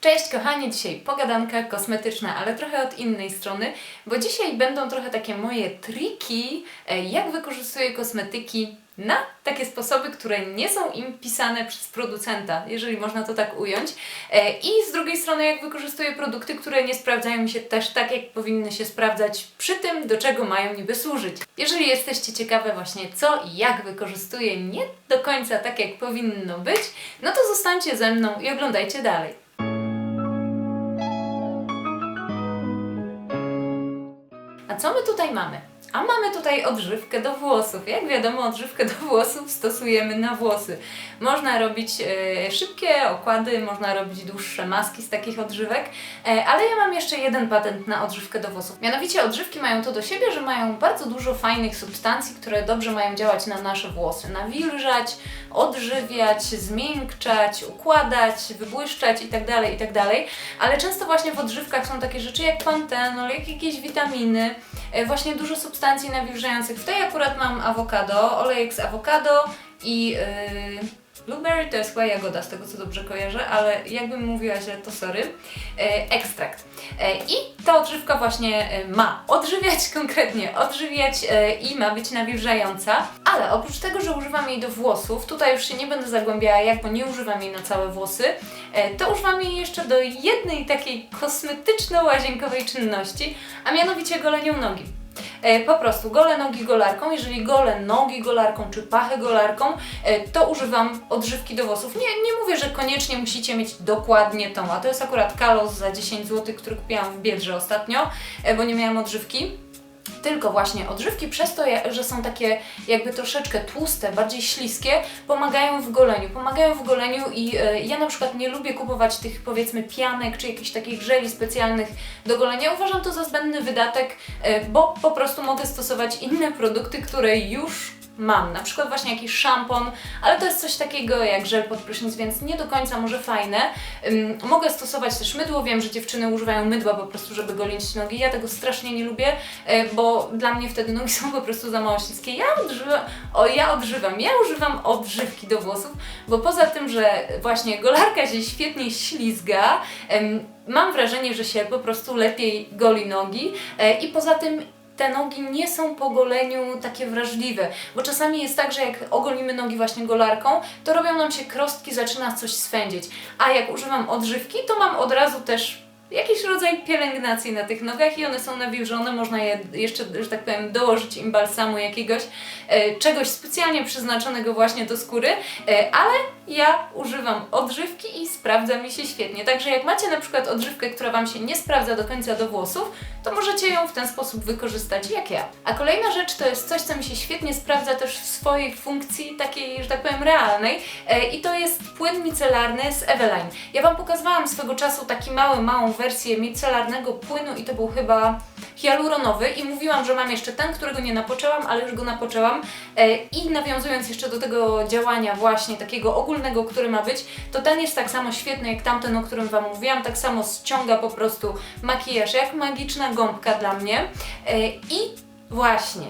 Cześć kochani, dzisiaj pogadanka kosmetyczna, ale trochę od innej strony, bo dzisiaj będą trochę takie moje triki, e, jak wykorzystuję kosmetyki na takie sposoby, które nie są im pisane przez producenta, jeżeli można to tak ująć. E, I z drugiej strony, jak wykorzystuję produkty, które nie sprawdzają mi się też tak, jak powinny się sprawdzać przy tym, do czego mają niby służyć. Jeżeli jesteście ciekawe właśnie co i jak wykorzystuję nie do końca tak, jak powinno być, no to zostańcie ze mną i oglądajcie dalej. Co my tutaj mamy? A mamy tutaj odżywkę do włosów. Jak wiadomo, odżywkę do włosów stosujemy na włosy. Można robić e, szybkie okłady, można robić dłuższe maski z takich odżywek, e, ale ja mam jeszcze jeden patent na odżywkę do włosów. Mianowicie odżywki mają to do siebie, że mają bardzo dużo fajnych substancji, które dobrze mają działać na nasze włosy. Nawilżać, odżywiać, zmiękczać, układać, wybłyszczać itd., itd. Ale często właśnie w odżywkach są takie rzeczy jak pantenol, jak jakieś witaminy, e, właśnie dużo substancji nawilżających. W tej akurat mam awokado, olejek z awokado i yy, blueberry to jest chyba jagoda, z tego co dobrze kojarzę, ale jakbym mówiła źle, to sorry. E, ekstrakt. E, I ta odżywka właśnie e, ma odżywiać, konkretnie odżywiać i ma być nawilżająca, ale oprócz tego, że używam jej do włosów, tutaj już się nie będę zagłębiała jak, bo nie używam jej na całe włosy, to używam jej jeszcze do jednej takiej kosmetyczno-łazienkowej czynności, a mianowicie goleniu nogi. E, Po prostu gole nogi golarką. Jeżeli gole nogi golarką czy pachę golarką, e, to używam odżywki do włosów. Nie, nie mówię, że koniecznie musicie mieć dokładnie tą, a to jest akurat kalos za 10 zł, który kupiłam w Biedrze ostatnio, e, bo nie miałam odżywki. Tylko właśnie odżywki przez to, że są takie jakby troszeczkę tłuste, bardziej śliskie, pomagają w goleniu. Pomagają w goleniu i e, ja na przykład nie lubię kupować tych powiedzmy pianek czy jakichś takich żeli specjalnych do golenia. Uważam to za zbędny wydatek, e, bo po prostu mogę stosować inne produkty, które już mam. Na przykład właśnie jakiś szampon, ale to jest coś takiego jak żel pod prysznic, więc nie do końca może fajne. Ym, mogę stosować też mydło. Wiem, że dziewczyny używają mydła po prostu, żeby golić nogi. Ja tego strasznie nie lubię, e, bo dla mnie wtedy nogi są po prostu za mało śliskie. Ja odżywam, o ja odżywam, ja używam odżywki do włosów, bo poza tym, że właśnie golarka się świetnie ślizga, em, mam wrażenie, że się po prostu lepiej goli nogi e, i poza tym te nogi nie są po goleniu takie wrażliwe, bo czasami jest tak, że jak ogolimy nogi właśnie golarką, to robią nam się krostki, zaczyna coś swędzić, a jak używam odżywki, to mam od razu też jakiś rodzaj pielęgnacji na tych nogach i one są nawilżone, można je jeszcze, że tak powiem, dołożyć im balsamu jakiegoś, e, czegoś specjalnie przeznaczonego właśnie do skóry, e, ale ja używam odżywki i sprawdza mi się świetnie. Także jak macie na przykład odżywkę, która Wam się nie sprawdza do końca do włosów, to możecie ją w ten sposób wykorzystać jak ja. A kolejna rzecz to jest coś, co mi się świetnie sprawdza też w swojej funkcji takiej, że tak powiem, realnej e, i to jest płyn micelarny z Eveline. Ja Wam pokazywałam swego czasu taki mały, małą wersję micelarnego płynu i to był chyba hialuronowy. I mówiłam, że mam jeszcze ten, którego nie napoczęłam, ale już go napoczęłam. E, i nawiązując jeszcze do tego działania właśnie takiego ogólnego, który ma być, to ten jest tak samo świetny jak tamten, o którym Wam mówiłam, tak samo ściąga po prostu makijaż, jak magiczna gąbka dla mnie. E, i właśnie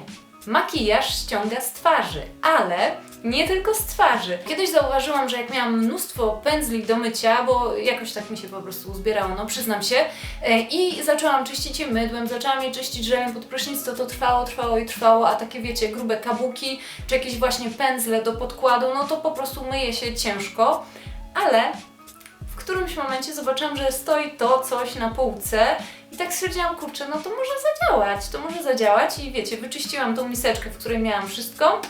makijaż ściąga z twarzy, ale nie tylko z twarzy. Kiedyś zauważyłam, że jak miałam mnóstwo pędzli do mycia, bo jakoś tak mi się po prostu uzbierało, no przyznam się, e, i zaczęłam czyścić je mydłem, zaczęłam je czyścić żelem pod prysznic, to to trwało, trwało i trwało, a takie wiecie, grube kabuki, czy jakieś właśnie pędzle do podkładu, no to po prostu myje się ciężko, ale w którymś momencie zobaczyłam, że stoi to coś na półce i tak stwierdziłam, kurczę, no to może zadziałać, to może zadziałać. I wiecie, wyczyściłam tą miseczkę, w której miałam wszystko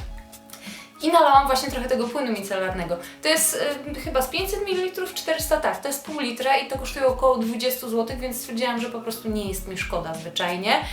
i nalałam właśnie trochę tego płynu micelarnego. To jest y, chyba z 500 ml, 400 tak, to jest pół litra i to kosztuje około 20 zł, więc stwierdziłam, że po prostu nie jest mi szkoda zwyczajnie,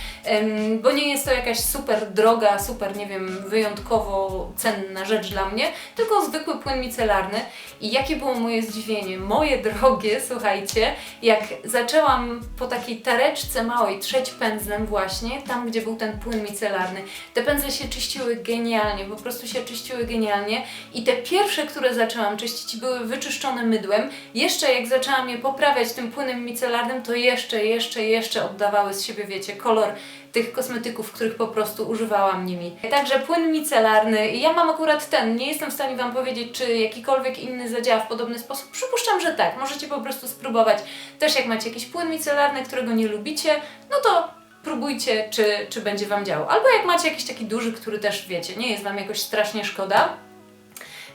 Ym, bo nie jest to jakaś super droga, super, nie wiem, wyjątkowo cenna rzecz dla mnie, tylko zwykły płyn micelarny. I jakie było moje zdziwienie, moje drogie, słuchajcie, jak zaczęłam po takiej tareczce małej trzeć pędzlem właśnie, tam gdzie był ten płyn micelarny. Te pędzle się czyściły genialnie, po prostu się czyściły czyściły genialnie i te pierwsze, które zaczęłam czyścić były wyczyszczone mydłem. Jeszcze jak zaczęłam je poprawiać tym płynem micelarnym, to jeszcze, jeszcze, jeszcze oddawały z siebie, wiecie, kolor tych kosmetyków, których po prostu używałam nimi. Także płyn micelarny, ja mam akurat ten, nie jestem w stanie Wam powiedzieć, czy jakikolwiek inny zadziała w podobny sposób. Przypuszczam, że tak, możecie po prostu spróbować. Też jak macie jakiś płyn micelarny, którego nie lubicie, no to próbujcie, czy, czy będzie Wam działał. Albo jak macie jakiś taki duży, który też wiecie, nie jest Wam jakoś strasznie szkoda,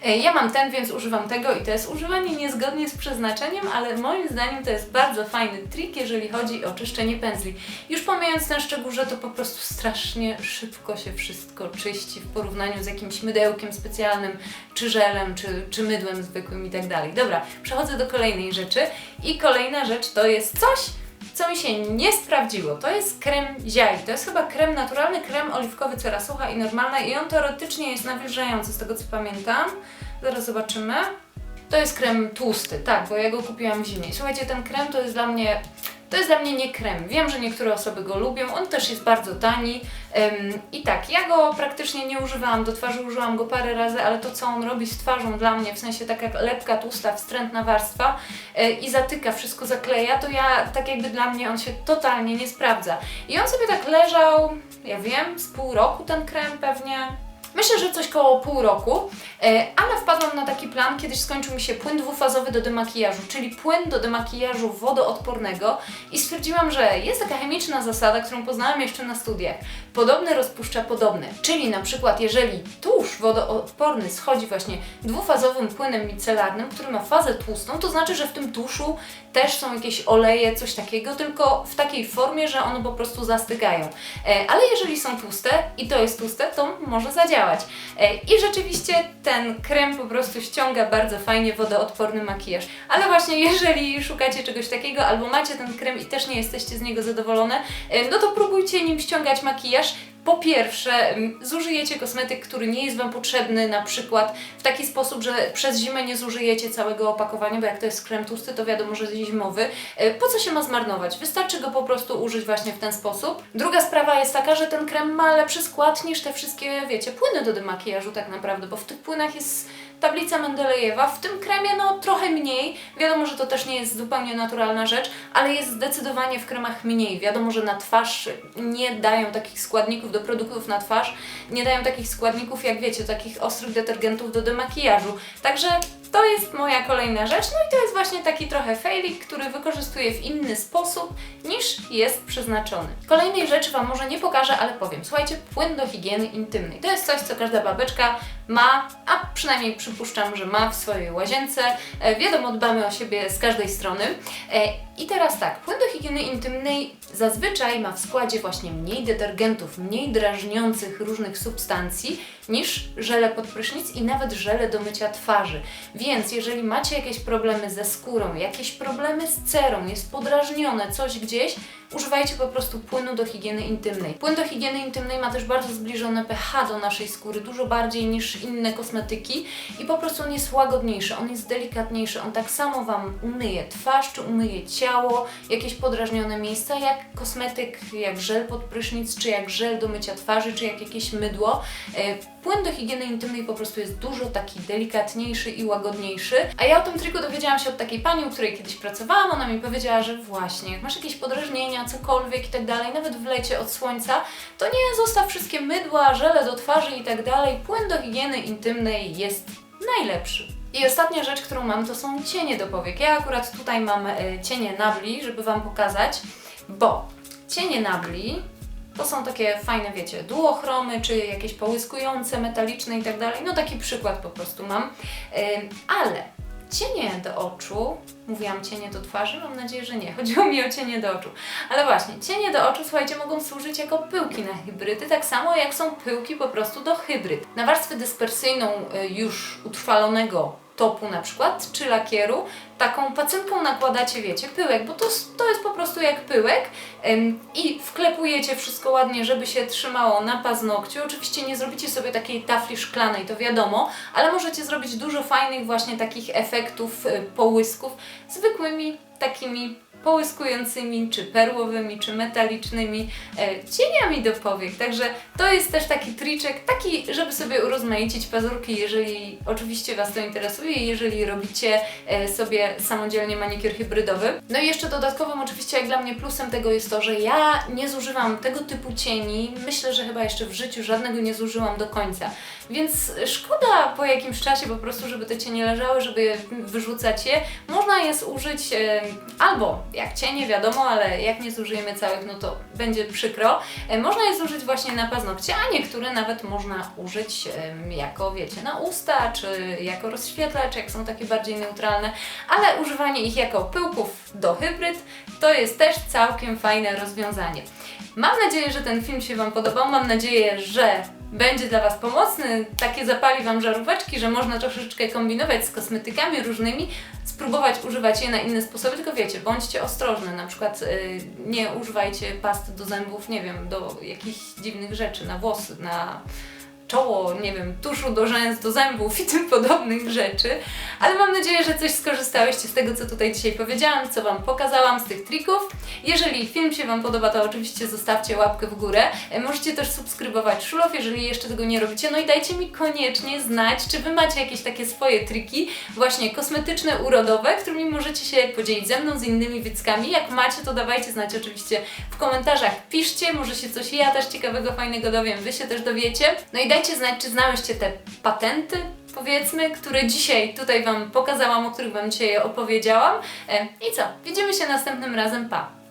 E, Ja mam ten, więc używam tego i to jest używanie niezgodnie z przeznaczeniem, ale moim zdaniem to jest bardzo fajny trik, jeżeli chodzi o czyszczenie pędzli. Już pomijając ten szczegół, że to po prostu strasznie szybko się wszystko czyści w porównaniu z jakimś mydełkiem specjalnym, czy żelem, czy, czy mydłem zwykłym i tak dalej. Dobra, przechodzę do kolejnej rzeczy i kolejna rzecz to jest coś, co mi się nie sprawdziło. To jest krem ziai. To jest chyba krem naturalny, krem oliwkowy, cera sucha i normalna i on teoretycznie jest nawilżający z tego co pamiętam. Zaraz zobaczymy. To jest krem tłusty, tak, bo ja go kupiłam w zimie. Słuchajcie, ten krem to jest dla mnie to jest dla mnie nie krem. Wiem, że niektóre osoby go lubią. On też jest bardzo tani. Ym, I tak, ja go praktycznie nie używałam do twarzy, użyłam go parę razy, ale to co on robi z twarzą dla mnie, w sensie taka lepka, tłusta, wstrętna warstwa yy, i zatyka, wszystko zakleja, to ja tak jakby dla mnie on się totalnie nie sprawdza. I on sobie tak leżał, ja wiem, z pół roku ten krem pewnie. Myślę, że coś koło pół roku, e, ale wpadłam na taki plan, kiedyś skończył mi się płyn dwufazowy do demakijażu, czyli płyn do demakijażu wodoodpornego i stwierdziłam, że jest taka chemiczna zasada, którą poznałam jeszcze na studiach. Podobne rozpuszcza podobne, czyli na przykład jeżeli tusz wodoodporny schodzi właśnie dwufazowym płynem micelarnym, który ma fazę tłustą, to znaczy, że w tym tuszu też są jakieś oleje, coś takiego, tylko w takiej formie, że one po prostu zastygają. E, ale jeżeli są tłuste i to jest tłuste, to może zadziałać. E, I rzeczywiście ten krem po prostu ściąga bardzo fajnie wodoodporny makijaż. Ale właśnie jeżeli szukacie czegoś takiego albo macie ten krem i też nie jesteście z niego zadowolone, e, no to próbujcie nim ściągać makijaż. Po pierwsze, zużyjecie kosmetyk, który nie jest Wam potrzebny, na przykład w taki sposób, że przez zimę nie zużyjecie całego opakowania, bo jak to jest krem tłusty, to wiadomo, że zimowy. E, Po co się ma zmarnować? Wystarczy go po prostu użyć właśnie w ten sposób. Druga sprawa jest taka, że ten krem ma lepszy skład niż te wszystkie, wiecie, płyny do demakijażu tak naprawdę, bo w tych płynach jest tablica Mendelejewa, w tym kremie no trochę mniej. Wiadomo, że to też nie jest zupełnie naturalna rzecz, ale jest zdecydowanie w kremach mniej. Wiadomo, że na twarz nie dają takich składników do produktów na twarz, nie dają takich składników jak wiecie, takich ostrych detergentów do demakijażu. Także to jest moja kolejna rzecz, no i to jest właśnie taki trochę failik, który wykorzystuję w inny sposób niż jest przeznaczony. Kolejnej rzeczy Wam może nie pokażę, ale powiem. Słuchajcie, płyn do higieny intymnej. To jest coś, co każda babeczka ma, a przynajmniej przypuszczam, że ma w swojej łazience. E, wiadomo, dbamy o siebie z każdej strony. I teraz tak, płyn do higieny intymnej zazwyczaj ma w składzie właśnie mniej detergentów, mniej drażniących różnych substancji niż żele pod prysznic i nawet żele do mycia twarzy. Więc jeżeli macie jakieś problemy ze skórą, jakieś problemy z cerą, jest podrażnione coś gdzieś, używajcie po prostu płynu do higieny intymnej. Płyn do higieny intymnej ma też bardzo zbliżone pH do naszej skóry, dużo bardziej niż inne kosmetyki i po prostu on jest łagodniejszy, on jest delikatniejszy, on tak samo Wam umyje twarz, czy umyje ciało, jakieś podrażnione miejsca, jak kosmetyk, jak żel pod prysznic, czy jak żel do mycia twarzy, czy jak jakieś mydło. E, Płyn do higieny intymnej po prostu jest dużo taki delikatniejszy i łagodniejszy. A ja o tym triku dowiedziałam się od takiej pani, u której kiedyś pracowałam. Ona mi powiedziała, że właśnie, jak masz jakieś podrażnienia, cokolwiek i tak dalej, nawet w lecie od słońca, to nie zostaw wszystkie mydła, żele do twarzy i tak dalej. Płyn do higieny intymnej jest najlepszy. I ostatnia rzecz, którą mam, to są cienie do powiek. Ja akurat tutaj mam e, cienie nabli, żeby Wam pokazać, bo cienie nabli to są takie fajne, wiecie, duochromy, czy jakieś połyskujące, metaliczne i tak dalej. No taki przykład po prostu mam. Ale cienie do oczu, mówiłam cienie do twarzy, mam nadzieję, że nie. Chodziło mi o cienie do oczu. Ale właśnie, cienie do oczu, słuchajcie, mogą służyć jako pyłki na hybrydy, tak samo jak są pyłki po prostu do hybryd. Na warstwę dyspersyjną y, już utrwalonego topu na przykład, czy lakieru, taką pacynką nakładacie, wiecie, pyłek, bo to, to jest po prostu jak pyłek i wklepujecie wszystko ładnie, żeby się trzymało na paznokciu. Oczywiście nie zrobicie sobie takiej tafli szklanej, to wiadomo, ale możecie zrobić dużo fajnych właśnie takich efektów, y, połysków zwykłymi takimi połyskującymi, czy perłowymi, czy metalicznymi e, cieniami do powiek. Także to jest też taki triczek, taki, żeby sobie urozmaicić pazurki, jeżeli oczywiście Was to interesuje, jeżeli robicie e, sobie samodzielnie manikiur hybrydowy. No i jeszcze dodatkowym oczywiście jak dla mnie plusem tego jest to, że ja nie zużywam tego typu cieni. Myślę, że chyba jeszcze w życiu żadnego nie zużyłam do końca. Więc szkoda po jakimś czasie po prostu, żeby te cienie leżały, żeby wyrzucać je. Można je zużyć e, albo jak cienie, wiadomo, ale jak nie zużyjemy całych, no to będzie przykro. E, można je zużyć właśnie na paznokcie, a niektóre nawet można użyć jako, wiecie, na usta, czy jako rozświetlacz, jak są takie bardziej neutralne, ale używanie ich jako pyłków do hybryd to jest też całkiem fajne rozwiązanie. Mam nadzieję, że ten film się Wam podobał. Mam nadzieję, że będzie dla Was pomocny. Takie zapali Wam żaróweczki, że można troszeczkę kombinować z kosmetykami różnymi, spróbować używać je na inne sposoby, tylko wiecie, bądźcie ostrożne. Na przykład y, nie używajcie pasty do zębów, nie wiem, do jakichś dziwnych rzeczy, na włosy, na czoło, nie wiem, tuszu do rzęs, do zębów i tym podobnych rzeczy. Ale mam nadzieję, że coś skorzystałyście z tego, co tutaj dzisiaj powiedziałam, co Wam pokazałam, z tych trików. Jeżeli film się Wam podoba, to oczywiście zostawcie łapkę w górę. E, Możecie też subskrybować Szulow, jeżeli jeszcze tego nie robicie. No i dajcie mi koniecznie znać, czy Wy macie jakieś takie swoje triki, właśnie kosmetyczne, urodowe, którymi możecie się podzielić ze mną, z innymi widzkami. Jak macie, to dawajcie znać oczywiście w komentarzach. Piszcie, może się coś ja też ciekawego, fajnego dowiem, Wy się też dowiecie. No i dajcie znać, czy znałyście te patenty, powiedzmy, które dzisiaj tutaj Wam pokazałam, o których Wam dzisiaj opowiedziałam. E, I co? Widzimy się następnym razem. Pa!